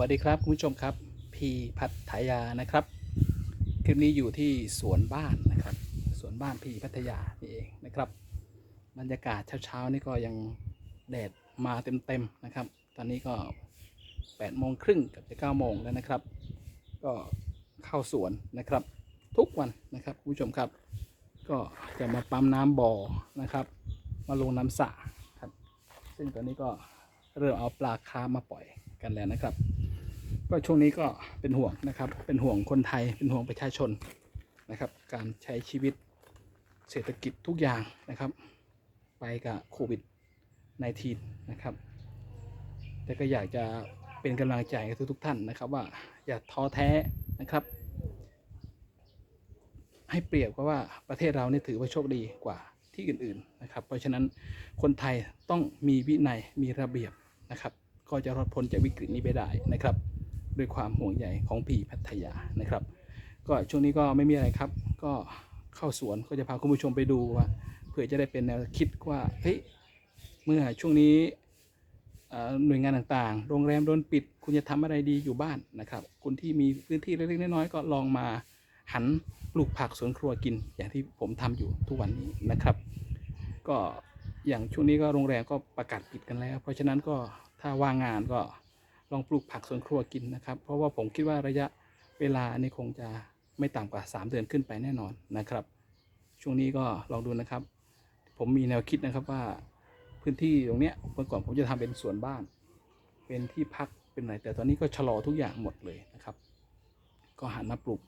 วัสดีครับคุณผู้ชมครับพีพัทยานะครับ คลิปนี้อยู่ที่สวนบ้านนะครับสวนบ้านพีพัทยานี่เองนะครับ บรรยากาศเช้าๆนี่ก็ยังแดดมาเต็มๆนะครับ ตอนนี้ก็8โมงครึ่งกับจะ9โมงแล้วนะครับ ก็เข้าสวนนะครับ ทุกวันนะครับคุณผู้ชมครับ ก็จะมาปั๊มน้ำบ่อนะครับ มาลงน้ำสระครับ ซึ่งตอนนี้ก็เริ่มเอาปลาคาร์ฟมาปล่อย กันแล้วนะครับ ก็ช่วงนี้ก็เป็นห่วงนะครับ เป็นห่วงคนไทยเป็นห่วงประชาชนนะครับ การใช้ชีวิตเศรษฐกิจทุกอย่างนะครับ ไปกับโควิด -19 นะครับ แต่ก็อยากจะเป็นกำลังใจกับทุกๆท่านนะครับ ว่าอย่าท้อแท้นะครับ ให้เปรียบกับว่าประเทศเราเนี่ยถือว่าโชคดีกว่าที่อื่นๆนะครับ เพราะฉะนั้นคนไทยต้องมีวินัยมีระเบียบนะครับ ก็จะรอดพ้นจากวิกฤตนี้ไปได้นะครับ ด้วยความห่วงใยของพีพัทยานะครับ ก็ช่วงนี้ก็ไม่มีอะไรครับ ก็เข้าสวนก็จะพาคุณผู้ชมไปดูว่าเพื่อจะได้เป็นแนวคิดว่าเฮ้ยเมื่อช่วงนี้หน่วยงานต่างๆ โรงแรมโดนปิด คุณจะทำอะไรดีอยู่บ้านนะครับคุณที่มีพื้นที่เล็กๆน้อยๆก็ลองมาหันปลูกผักสวนครัวกิน อย่างที่ผมทำอยู่ทุกวันนี้นะครับ ก็อย่างช่วงนี้ก็โรงแรมก็ประกาศปิดกันแล้ว เพราะฉะนั้นก็ ถ้าว่างงานก็ลองปลูกผักสวนครัวกินนะครับ เพราะว่าผมคิดว่าระยะเวลานี่คงจะไม่ต่ำกว่า 3 เดือนขึ้นไปแน่นอนนะครับ ช่วงนี้ก็ลองดูนะครับ ผมมีแนวคิดนะครับว่าพื้นที่ตรงเนี้ยเมื่อก่อนผมจะทำเป็นสวนบ้าน เป็นที่พักเป็นอะไรแต่ตอนนี้ก็ชะลอทุกอย่างหมดเลยนะครับ ก็หันมาปลูก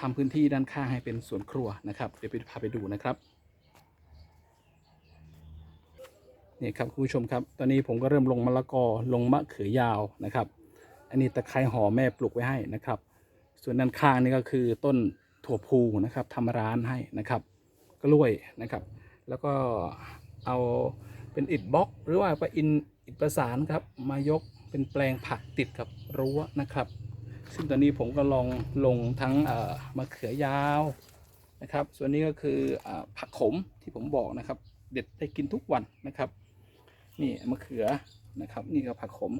ทำพื้นที่ด้านข้างให้เป็นสวนครัวนะครับ เดี๋ยวไปพาไปดูนะครับ นี่ครับคุณผู้ชมครับ ตอนนี้ผมก็เริ่มลงมะละกอลงมะเขือยาวนะครับ อันนี้ตะไคร้หอมแม่ปลูกไว้ให้นะครับ ส่วนด้านข้างนี่ก็คือต้นถั่วพูนะครับทำร้านให้นะครับกล้วยนะครับ แล้วก็เอาเป็นอิฐบล็อก หรือว่าไปอินอิฐประสานครับมายกเป็นแปลงผักติดกับรั้วนะครับ ซึ่งตอนนี้ผมก็ลองลงทั้งมะเขือยาวนะครับ ส่วนนี้ก็คืออผักขมที่ผมบอกนะครับ เด็ดได้กินทุกวันนะครับ นี่มะเขือนะครับ นี่ก็ผักขม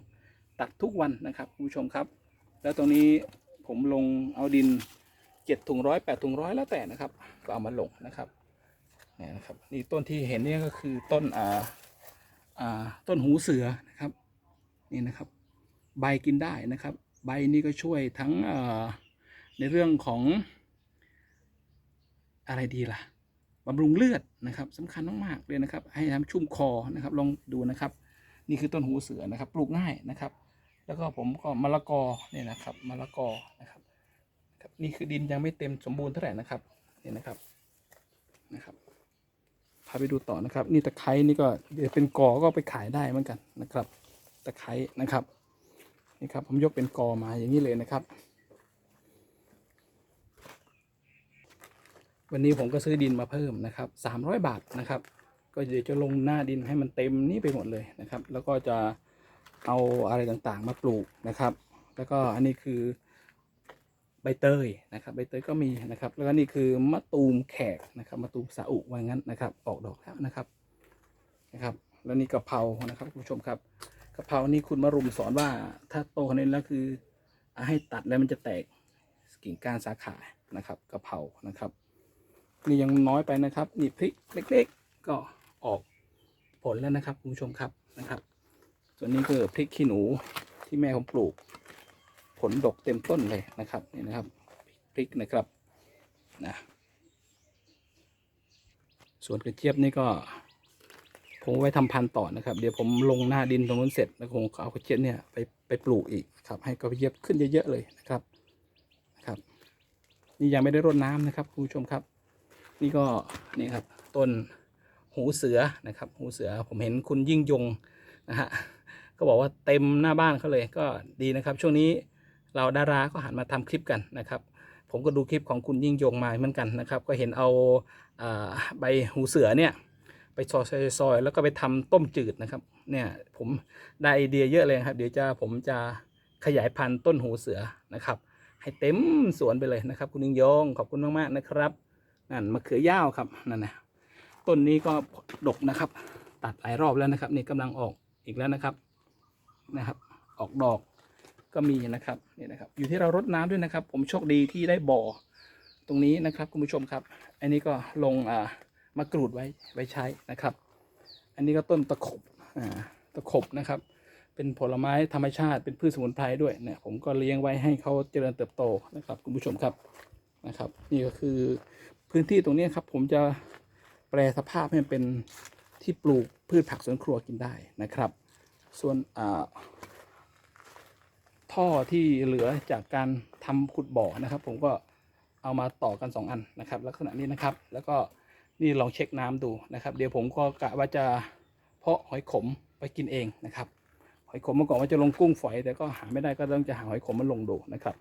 ตัดทุกวันนะครับคุณผู้ชมครับ แล้วตรงนี้ผมลงเอาดินเจ็ดถุงร้อยแปดถุงร้อยแล้วแต่นะครับ ก็เอามาลงนะครับเนี่ยนะครับนี่ต้นที่เห็นเนี่ยก็คือต้นอ่าอ่าต้นหูเสือนะครับนี่นะครับ ใบกินได้นะครับ ใบนี้ก็ช่วยทั้งอ่อในเรื่องของอะไรดีล่ะ บำรุงเลือดนะครับสำคัญมากๆเลยนะครับ ให้ทำชุ่มคอนะครับลองดูนะครับ นี่คือต้นหูเสือนะครับ ปลูกง่ายนะครับ แล้วก็ผมก็มะละกอเนี่ยนะครับมะละกอนะครับครับนี่คือดินยังไม่เต็มสมบูรณ์เท่าไหร่นะครับนี่นะครับนะครับพาไปดูต่อนะครับ นี่ตะไคร้นี่ก็เดี๋ยวเป็นกอก็ไปขายได้เหมือนกันนะครับ ตะไคร้นะครับนี่ครับผมยกเป็นกอมาอย่างนี้เลยนะครับ วันนี้ผมก็ซื้อดินมาเพิ่มนะครับสามร้อยบาทนะครับ ก็เดี๋ยวจะลงหน้าดินให้มันเต็มนี่ไปหมดเลยนะครับ แล้วก็จะเอาอะไรต่างๆมาปลูกนะครับ แล้วก็อันนี้คือใบเตยนะครับใบเตยก็มีนะครับ แล้วก็นี่คือมะตูมแขกนะครับมะตูมสาอุว่างั้นนะครับ ออกดอกแล้วนะครับนะครับ แล้วนี่กะเพรานะครับคุณผู้ชมครับกะเพรานี่คุณมารุมสอนว่าถ้าโตขนาดนี้แล้วคือให้ตัดแล้วมันจะแตกกิ่งก้านสาขานะครับกะเพรานะครับ นี่ยังน้อยไปนะครับ นี่พริกเล็ก ๆ ก็ออกผลแล้วนะครับคุณผู้ชมครับนะครับ ส่วนนี้คือพริกขี้หนูที่แม่ผมปลูก ผลดกเต็มต้นเลยนะครับนี่นะครับพริกนะครับนะส่วนกระเจี๊ยบนี่ก็ผมไว้ทำพันธุ์ต่อนะครับ เดี๋ยวผมลงหน้าดินตรงนู้นเสร็จแล้วคงเอากระเจี๊ยบเนี่ยไปไปปลูกอีกครับ ให้กระเจี๊ยบขึ้นเยอะๆเลยนะครับนะครับ นี่ยังไม่ได้รดน้ำนะครับคุณผู้ชมครับ นี่ก็นี่ครับต้นหูเสือนะครับ หูเสือผมเห็นคุณยิ่งยงนะฮะก็บอกว่าเต็มหน้าบ้านเขาเลยก็ดีนะครับ ช่วงนี้เราดาราก็หันมาทำคลิปกันนะครับ ผมก็ดูคลิปของคุณยิ่งยงมาเหมือนกันนะครับ ก็เห็นเอาอาใบหูเสือเนี่ยไปซอยๆซอยแล้วก็ไปทำต้มจืดนะครับเนี่ยผมได้ไอเดียเยอะเลยครับ เดี๋ยวจะผมจะขยายพันธุ์ต้นหูเสือนะครับ ให้เต็มสวนไปเลยนะครับ คุณยิ่งยงขอบคุณมากๆนะครับ นั่นมะเขือยาวครับนั่นนะต้นนี้ก็ดกนะครับ ตัดหลายรอบแล้วนะครับ นี่กำลังออกอีกแล้วนะครับนะครับ ออกดอกก็มีนะครับนี่นะครับ อยู่ที่เรารดน้ำด้วยนะครับ ผมโชคดีที่ได้บ่อตรงนี้นะครับคุณผู้ชมครับ อันนี้ก็ลงอ่ามากรูดไว้ไว้ใช้นะครับ อันนี้ก็ต้นตะขบอ่าตะขบนะครับ เป็นผลไม้ธรรมชาติเป็นพืชสมุนไพรด้วยเนี่ยผมก็เลี้ยงไว้ให้เขาเจริญเติบโตนะครับ คุณผู้ชมครับนะครับ นี่ก็คือ พื้นที่ตรงนี้ครับ ผมจะแปลสภาพให้มันเป็นที่ปลูกพืชผักสวนครัวกินได้นะครับ ส่วนท่อที่เหลือจากการทำขุดบ่อนะครับ ผมก็เอามาต่อกัน 2 อันนะครับ ลักษณะนี้นะครับ แล้วก็นี่ลองเช็คน้ำดูนะครับ เดี๋ยวผมก็กะว่าจะเพาะหอยขมไปกินเองนะครับ หอยขมเมื่อก่อนว่าจะลงกุ้งฝอยแต่ก็หาไม่ได้ก็ต้องจะหาหอยขมมาลงดูนะครับ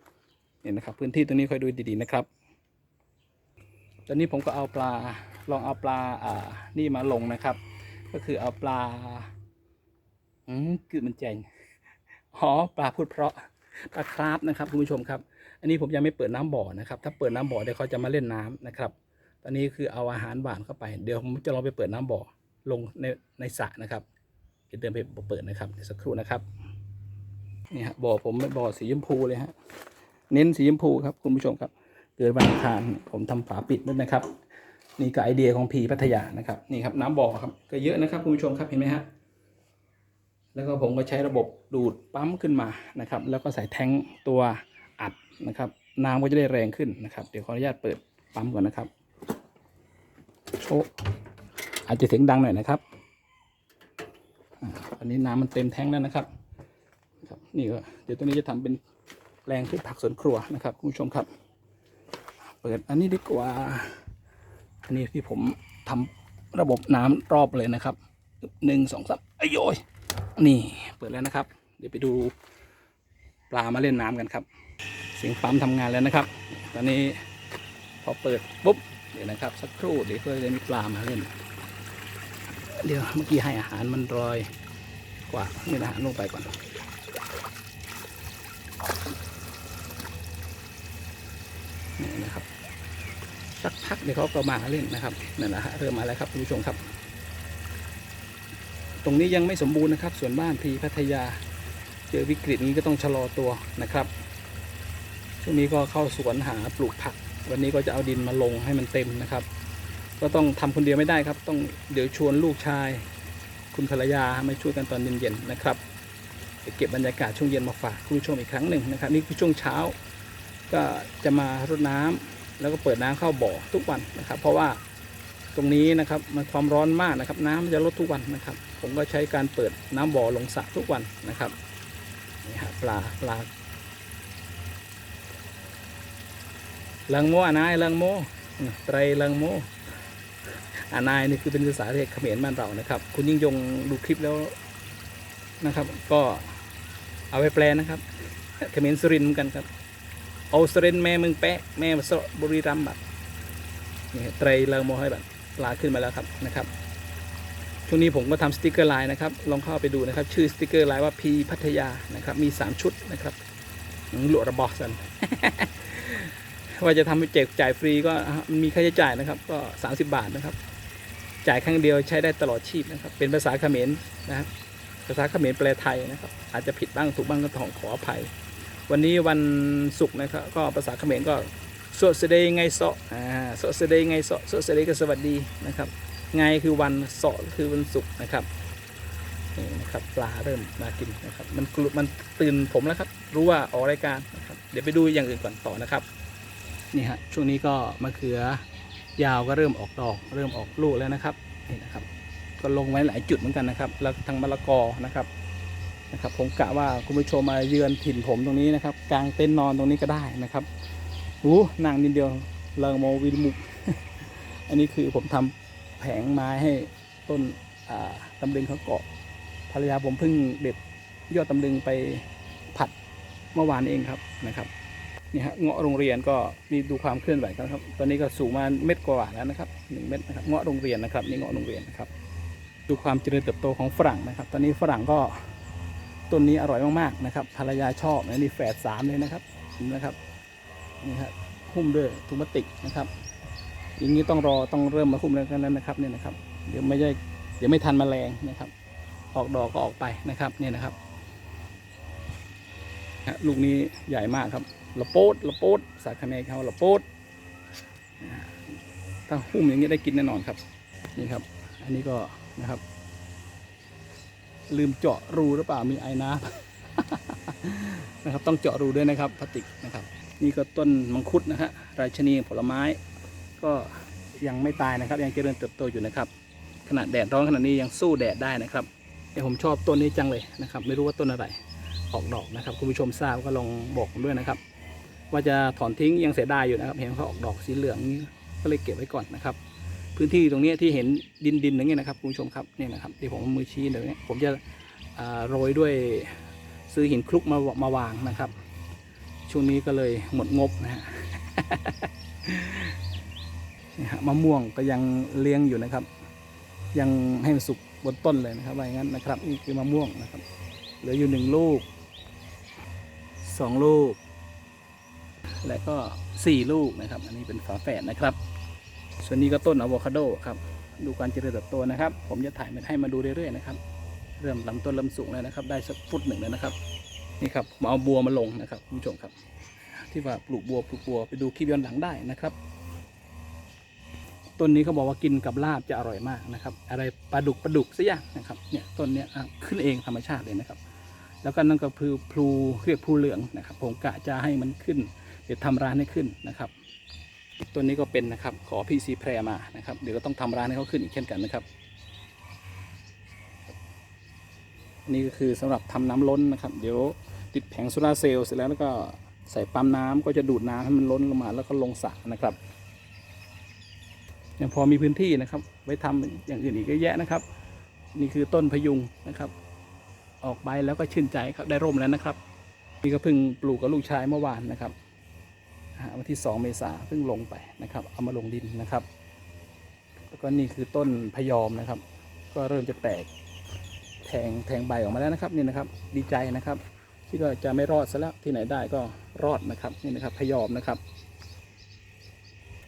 เนี่นะครับ พื้นที่ตรงนี้ค่อยดูดีๆนะครับ ตอนนี้ผมก็เอาปลาลองเอาปลาอ่านี่มาลงนะครับ ก็คือเอาปลาอืมคือมันแจงอ๋อปลาพูดเพราะปลาคราฟนะครับคุณผู้ชมครับ อันนี้ผมยังไม่เปิดน้ำบ่อนะครับ ถ้าเปิดน้ำบ่อเดี๋ยวเขาจะมาเล่นน้ำนะครับ ตอนนี้คือเอาอาหารหวานเข้าไป เดี๋ยวผมจะลองไปเปิดน้ำบ่อลงในในสระนะครับเดี๋ยวเดินไปเปิดนะครับสักครู่นะครับนี่ฮะบ่อผมเป็นบ่อสีชมพูเลยฮะเน้นสีชมพูครับคุณผู้ชมครับ เกิดวันอังคารผมทำฝาปิดด้วยนะครับ นี่ก็ไอเดียของพีพัทยานะครับนี่ครับน้ำบ่อครับก็เยอะนะครับคุณผู้ชมครับเห็นไหมฮะแล้วก็ผมก็ใช้ระบบดูดปั๊มขึ้นมานะครับ แล้วก็ใส่แท้งตัวอัดนะครับ น้ำก็จะได้แรงขึ้นนะครับ เดี๋ยวขออนุญาตเปิดปั๊มก่อนนะครับโชว์อาจจะเสียงดังหน่อยนะครับอันนี้น้ำมันเต็มแท้งแล้วนะครับครับนี่ก็เดี๋ยวตัวนี้จะทำเป็นแปลงพืชผักสวนครัวนะครับคุณผู้ชมครับ เปิดอันนี้ดีกว่า อันนี้ที่ผมทำระบบน้ำรอบเลยนะครับหนึ่งสองสามอ้ยโยยนี่เปิดแล้วนะครับ เดี๋ยวไปดูปลามาเล่นน้ำกันครับ เสียงปั๊มทำงานแล้วนะครับ ตอนนี้พอเปิดปุ๊บเดี๋ยวนะครับ สักครู่เดี๋ยวก็จะมีปลามาเล่น เดี๋ยวเมื่อกี้ให้อาหารมันรอยกว่านี่อาหารลงไปก่อน นี่นะครับสักพักเดี๋ยวเขาก็มาเล่นนะครับนั่นแหละฮะเริ่มมาแล้วครับคุณผู้ชมครับ ตรงนี้ยังไม่สมบูรณ์นะครับ ส่วนบ้านพีพัทยา เจอวิกฤตนี้ก็ต้องชะลอตัวนะครับช่วงนี้ก็เข้าสวนหาปลูกผัก วันนี้ก็จะเอาดินมาลงให้มันเต็มนะครับ ก็ต้องทำคนเดียวไม่ได้ครับ ต้องเดี๋ยวชวนลูกชาย คุณภรรยามาช่วยกันตอนเย็นๆนะครับเก็บบรรยากาศช่วงเย็นมาฝากคุณผู้ชมอีกครั้งหนึ่งนะครับ นี่คือช่วงเช้า ก็จะมารดน้ำแล้วก็เปิดน้ำเข้าบ่อทุกวันนะครับ เพราะว่าตรงนี้นะครับมันความร้อนมากนะครับ น้ำมันจะลดทุกวันนะครับ ผมก็ใช้การเปิดน้ำบ่อลงสระทุกวันนะครับนี่ฮะปลาปลาเลังโมอานายเลังโมไตรเลังโมอานายนี่คือเป็นภาษาเขมรบ้านเรานะครับ คุณยิ่งยงดูคลิปแล้วนะครับ ก็เอาไปแปลนะครับเขมรสุรินทร์เหมือนกันครับ เอาสุรินแม่มึงแปะแม่สระบุรีรัมย์บัดนี่ไตรเลงโมให้บัดลาขึ้นมาแล้วครับนะครับช่วงนี้ผมก็ทำสติกเกอร์ไลน์นะครับ ลองเข้าไปดูนะครับ ชื่อสติกเกอร์ไลน์ว่าพีพัทยานะครับ มี 3 ชุดนะครับหลวงระบอกสันว่าจะทำให้แจกจ่ายฟรีก็มีค่าใช้จ่ายนะครับ ก็ 30 บาทนะครับ จ่ายครั้งเดียวใช้ได้ตลอดชีพนะครับ เป็นภาษาเขมรนะครับภาษาเขมรแปลไทยนะครับ อาจจะผิดบ้างถูกบ้างก็ต้องขออภัย วันนี้วันศุกร์นะครับก็ภาษาเขมรก็สวดเสดไงเสาะอ่าสวดเสดไงเสาะสวดเสดก็สวัสดีนะครับไงคือวันเสาะคือวันศุกร์นะครับนี่นะครับปลาเริ่มมากินนะครับมันกลุมันตื่นผมแล้วครับรู้ว่าออกรายการนะครับเดี๋ยวไปดูอย่างอื่นก่อนต่อนะครับนี่ฮะช่วงนี้ก็มะเขือยาวก็เริ่มออกดอก เริ่มออกลูกแล้วนะครับนี่นะครับก็ลงไว้หลายจุดเหมือนกันนะครับ แล้วทางมะละกอนะครับ นะครับผมกะว่าคุณผู้ชมมาเยือนถิ่นผมตรงนี้นะครับ กลางเต็นท์นอนตรงนี้ก็ได้นะครับอู้นางนิดเดียวเลิงโมวิลมุก อันนี้คือผมทำแผงไม้ให้ต้นอ่าลึงเขาเกาะภรรยาผมเพิ่งเด็ดยอดตำลึงไปผัดเมื่อวานเองครับนะครับนี่ฮะเงาะโรงเรียนก็มีดูความเคลื่อนไหวกันครับ ตอนนี้ก็สูงมาเม็ดกว่าแล้วนะครับหนึ่งเม็ดนะครับเงาะโรงเรียนนะครับนี่เงาะโรงเรียนนะครับ ดูความเจริญเติบโตของฝรั่งนะครับ ตอนนี้ฝรั่งก็ ต้นนี้อร่อยมากๆนะครับภรรยาชอบนะนี่แฝดสามเลยนะครับเห็นไหมนะครับนี่ฮะหุ้มด้วยถุงพลาสติกนะครับ อย่างนี้ต้องรอต้องเริ่มมาหุ้มแล้วกันแล้วนะครับเนี่ยนะครับ เดี๋ยวไม่ได้เดี๋ยวไม่ทันแมลงนะครับ ออกดอกก็ออกไปนะครับเนี่ยนะครับลูกนี้ใหญ่มากครับละโปดละโปดสาคาเมเขาละโปดถ้าหุ้มอย่างนี้ได้กินแน่นอนครับ นี่ครับ อันนี้ก็นะครับ ลืมเจาะรูหรือเปล่ามีไอ้น้ำนะครับ ต้องเจาะรูด้วยนะครับพลาสติกนะครับ นี่ก็ต้นมังคุดนะฮะราชนีผลไม้ ก็ยังไม่ตายนะครับ ยังเจริญเติบโตอยู่นะครับ ขนาดแดดร้อนขนาดนี้ยังสู้แดดได้นะครับแต่ผมชอบต้นนี้จังเลยนะครับ ไม่รู้ว่าต้นอะไรออกดอกนะครับ คุณผู้ชมทราบก็ลองบอกผมด้วยนะครับ ว่าจะถอนทิ้งยังเสียดายอยู่นะครับ เห็นเขาออกดอกสีเหลืองนี้ก็เลยเก็บไว้ก่อนนะครับ พื้นที่ตรงนี้ที่เห็นดินดินอย่างเงี้ยนะครับคุณผู้ชมครับเนี่ยนะครับที่ผมมือชี้เดี๋ยวนี้ผมจะโรยด้วยซื้อหินคลุกมามาวางนะครับ ช่วงนี้ก็เลยหมดงบนะฮะนี่ฮะมะม่วงก็ยังเลี้ยงอยู่นะครับ ยังให้มันสุกบนต้นเลยนะครับว่าอย่างนั้นนะครับนี่คือมะม่วงนะครับ เหลืออยู่หนึ่งลูกสองลูก และก็สี่ลูกนะครับ อันนี้เป็นฝาแฝดนะครับ ส่วนนี้ก็ต้นอะโวคาโดครับ ดูการเจริญเติบโตนะครับ ผมจะถ่ายมาให้มาดูเรื่อยๆนะครับ เริ่มลำต้นเริ่มสูงแล้วนะครับ ได้สักฟุตหนึ่งแล้วนะครับ นี่ครับผมเอาบัวมาลงนะครับคุณผู้ชมครับ ที่ว่าปลูกบัวปลูกบัวไปดูคลิปย้อนหลังได้นะครับ ต้นนี้เขาบอกว่ากินกับลาบจะอร่อยมากนะครับ อะไรปลาดุกปลาดุกสักอย่างนะครับ เนี่ยต้นเนี้ยขึ้นเองธรรมชาติเลยนะครับ แล้วก็นั่นก็คือพลูเรียกพลูเหลืองนะครับ ผมกะจะให้มันขึ้นเดี๋ยวทำร้านให้ขึ้นนะครับ ต้นนี้ก็เป็นนะครับ ขอพี่ซีแพรมานะครับ เดี๋ยวก็ต้องทำร้านให้เขาขึ้นอีกเช่นกันนะครับ นี่ก็คือสำหรับทำน้ำล้นนะครับ เดี๋ยวติดแผงโซลาเซลล์เสร็จแล้วแล้วก็ใส่ปั๊มน้ำก็จะดูดน้ำให้มันล้นลงมาแล้วก็ลงสระนะครับยังพอมีพื้นที่นะครับ ไว้ทำอย่างอื่นอีกเยอะแยะนะครับ นี่คือต้นพยุงนะครับ ออกใบแล้วก็ชื่นใจครับได้ร่มแล้วนะครับ นี่ก็เพิ่งปลูกกับลูกชายเมื่อวานนะครับ ที่ 2 เมษาเพิ่งลงไปนะครับ เอามาลงดินนะครับ แล้วก็นี่คือต้นพยอมนะครับ ก็เริ่มจะแตกแทงแทงใบออกมาแล้วนะครับนี่นะครับ ดีใจนะครับคิดว่าจะไม่รอดซะแล้วที่ไหนได้ก็รอดนะครับนี่นะครับพยอมนะครับ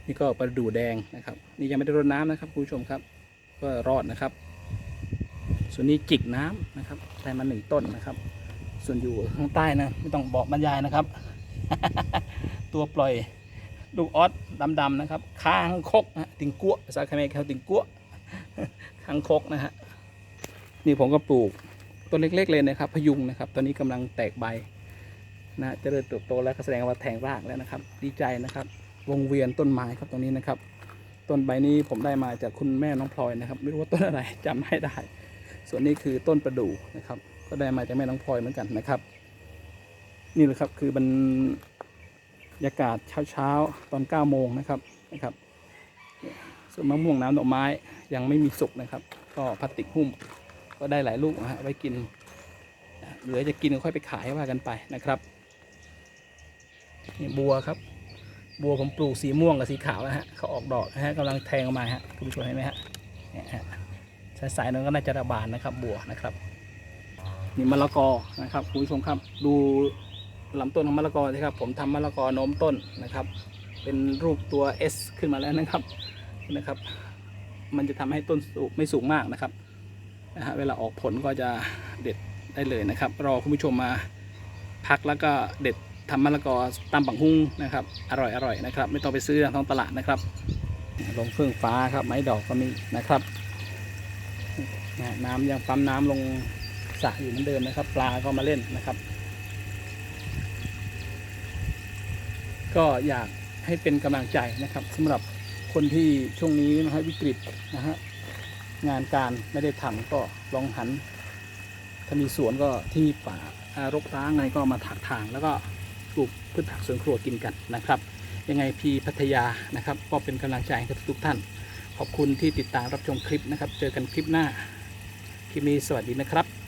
นี่ก็ประดู่แดงนะครับ นี่ยังไม่ได้รดน้ำนะครับคุณผู้ชมครับ ก็รอดนะครับ ส่วนนี้จิกน้ำนะครับได้มาหนึ่งต้นนะครับ ส่วนอยู่ข้างใต้นะไม่ต้องบอกบรรยายนะครับ ตัวปล่อยลูกออสดำๆนะครับค้างคกนะติงกัวภาษาเขมรเขาติงกัวค้างคกนะฮะนี่ผมก็ปลูกต้นเล็ก ๆ เลยนะครับ พยุงนะครับ ตอนนี้กำลังแตกใบนะเจริญเติบโตแล้วก็แสดงว่าแทงรากแล้วนะครับ ดีใจนะครับ วงเวียนต้นไม้ครับตรงนี้นะครับ ต้นใบนี้ผมได้มาจากคุณแม่น้องพลอยนะครับ ไม่รู้ว่าต้นอะไรจำไม่ได้ ส่วนนี้คือต้นประดู่นะครับ ก็ได้มาจากแม่น้องพลอยเหมือนกันนะครับ นี่แหละครับคือบรร ยากาศเช้าๆ ตอน9โมงนะครับนะครับส่วนมะม่วงน้ำดอกไม้ยังไม่มีสุกนะครับ ก็พลาสติกหุ้มก็ได้หลายลูกนะฮะไว้กินเหลือจะกินก็ค่อยไปขายว่ากันไปนะครับนี่บัวครับ บัวผมปลูกสีม่วงกับสีขาวนะฮะเขาออกดอกนะฮะกำลังแทงออกมาฮะคุณผู้ชมเห็นไหมฮะนี่ฮะสายๆนั้นก็น่าจะระบานนะครับ บัวนะครับ นี่มะละกอนะครับคุณผู้ชมครับดู ลำต้นของมะละกอสิครับ ผมทำมะละกอโน้มต้นนะครับ เป็นรูปตัว S ขึ้นมาแล้วนะครับนะครับ มันจะทำให้ต้นสูงไม่สูงมากนะครับนะฮะเวลาออกผลก็จะเด็ดได้เลยนะครับ รอคุณผู้ชมมาพักแล้วก็เด็ดทำมะละกอตำบังหุ้งนะครับ อร่อยอร่อยนะครับ ไม่ต้องไปซื้อท้องตลาดนะครับ ลงเฟื่องฟ้าครับ ไม้ดอกก็มีนะครับน้ำยังปั๊มน้ำลงสระอยู่เหมือนเดิมนะครับ ปลาก็มาเล่นนะครับ ก็อยากให้เป็นกำลังใจนะครับสำหรับคนที่ช่วงนี้นะฮะวิกฤตนะฮะงานการไม่ได้ทำก็ลองหันถ้ามีสวนก็ที่มีป่าอ่ารกร้างอะไรก็มาถักทาง แล้วก็ปลูกพืชผักสวนครัวกินกันนะครับ ยังไงพีพัทยานะครับ ก็เป็นกำลังใจให้กับทุกท่าน ขอบคุณที่ติดตามรับชมคลิปนะครับ เจอกันคลิปหน้า คลิปนี้สวัสดีนะครับ